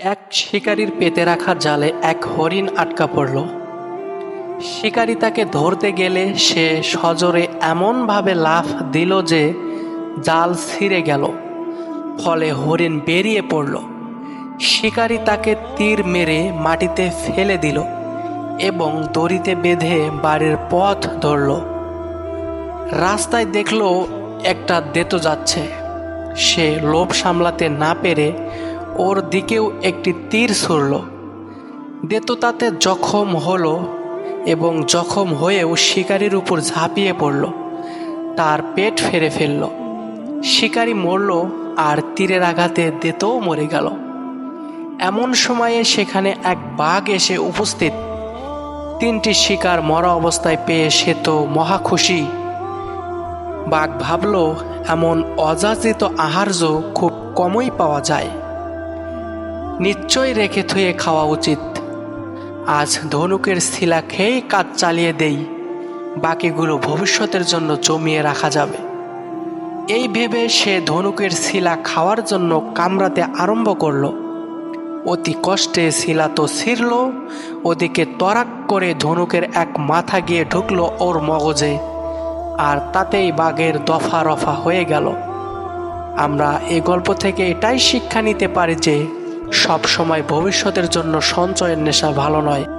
এক শিকারীর পেতে রাখা জালে এক হরিণ আটকা পড়ল। শিকারী তাকে ধরতে গেলে সে সজোরে এমনভাবে লাফ দিল যে জাল ছিঁড়ে গেল, ফলে হরিণ বেরিয়ে পড়ল। শিকারী তাকে তীর মেরে মাটিতে ফেলে দিল এবং দড়িতে বেঁধে বাড়ির পথ ধরল। রাস্তায় দেখল একটা দেতো যাচ্ছে। সে লোভ সামলাতে না পেরে ওর দিকেও একটি তীর ছুড়ল দেতো তাতে জখম হলো এবং জখম হয়েও শিকারির উপর ঝাঁপিয়ে পড়ল। তার পেট ফেরে ফেলল। শিকারি মরল আর তীরের আঘাতে দেতও মরে গেল। এমন সময়ে সেখানে এক বাঘ এসে উপস্থিত। তিনটি শিকার মরা অবস্থায় পেয়ে সে তো মহা খুশি। বাঘ ভাবল, এমন অযাচিত আহার্য খুব কমই পাওয়া যায়। নিশ্চয় রেখে থুয়ে খাওয়া উচিত। আজ ধনুকের শিলা খেয়েই কাজ চালিয়ে দেই, বাকিগুলো ভবিষ্যতের জন্য জমিয়ে রাখা যাবে। এই ভেবে সে ধনুকের শিলা খাওয়ার জন্য কামড়াতে আরম্ভ করল। অতি কষ্টে শিলা তো ছিঁড়ল, ওদিকে তরাক করে ধনুকের এক মাথা গিয়ে ঢুকলো ওর মগজে, আর তাতেই বাঘের দফা রফা হয়ে গেল। আমরা এই গল্প থেকে এটাই শিক্ষা নিতে পারি যে সব সময় ভবিষ্যতের জন্য সঞ্চয়ের নেশা ভালো নয়।